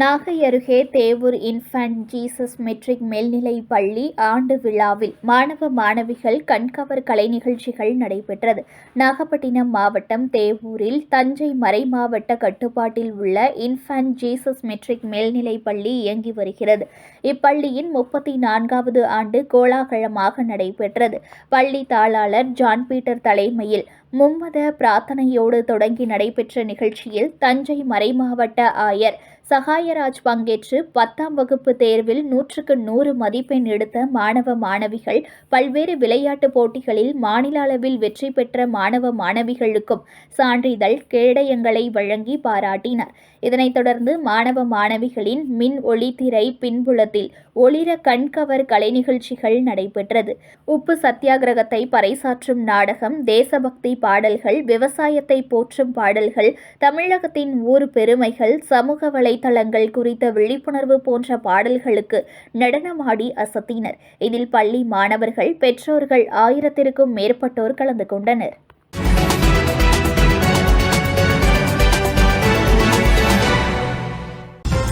Nagai அருகே Devur infant Jesus matric மேல்நிலை பள்ளி ஆண்டு விழாவில் மாணவ மாணவிகள் கண்கவர் கலை நிகழ்ச்சிகள் நடைபெற்றது. நாகப்பட்டினம் மாவட்டம் தேவூரில் தஞ்சை மறை மாவட்ட கட்டுப்பாட்டில் உள்ள இன்ஃபன்ட் ஜீசஸ் மெட்ரிக் மேல்நிலை பள்ளி இயங்கி வருகிறது. இப்பள்ளியின் முப்பத்தி நான்காவது ஆண்டு கோலாகலமாக நடைபெற்றது. பள்ளி தாளாளர் ஜான் பீட்டர் தலைமையில் மும்மத பிரார்த்தனையோடு தொடங்கி நடைபெற்ற நிகழ்ச்சியில் தஞ்சை மறைமாவட்ட ஆயர் சகாயராஜ் பங்கேற்று பத்தாம் வகுப்பு தேர்வில் நூற்றுக்கு நூறு மதிப்பெண் எடுத்த மாணவ மாணவிகள் பல்வேறு விளையாட்டுப் போட்டிகளில் மாநில அளவில் வெற்றி பெற்ற மாணவ மாணவிகளுக்கும் சான்றிதழ் கேடயங்களை வழங்கி பாராட்டினார். இதனைத் தொடர்ந்து மாணவ மாணவிகளின் மின் ஒளித்திரை பின்புலத்தில் ஒளிர கண்கவர் கலை நிகழ்ச்சிகள் நடைபெற்றது. உப்பு சத்தியாகிரகத்தை பறைசாற்றும் நாடகம் தேசபக்தி பாடல்கள் விவசாயத்தை போற்றும் பாடல்கள் தமிழகத்தின் ஊர் பெருமைகள் சமூக வலைதளங்கள் குறித்த விழிப்புணர்வு போன்ற பாடல்களுக்கு நடனமாடி அசத்தினர். இதில் பள்ளி மாணவர்கள் பெற்றோர்கள் ஆயிரத்திற்கும் மேற்பட்டோர் கலந்து கொண்டனர்.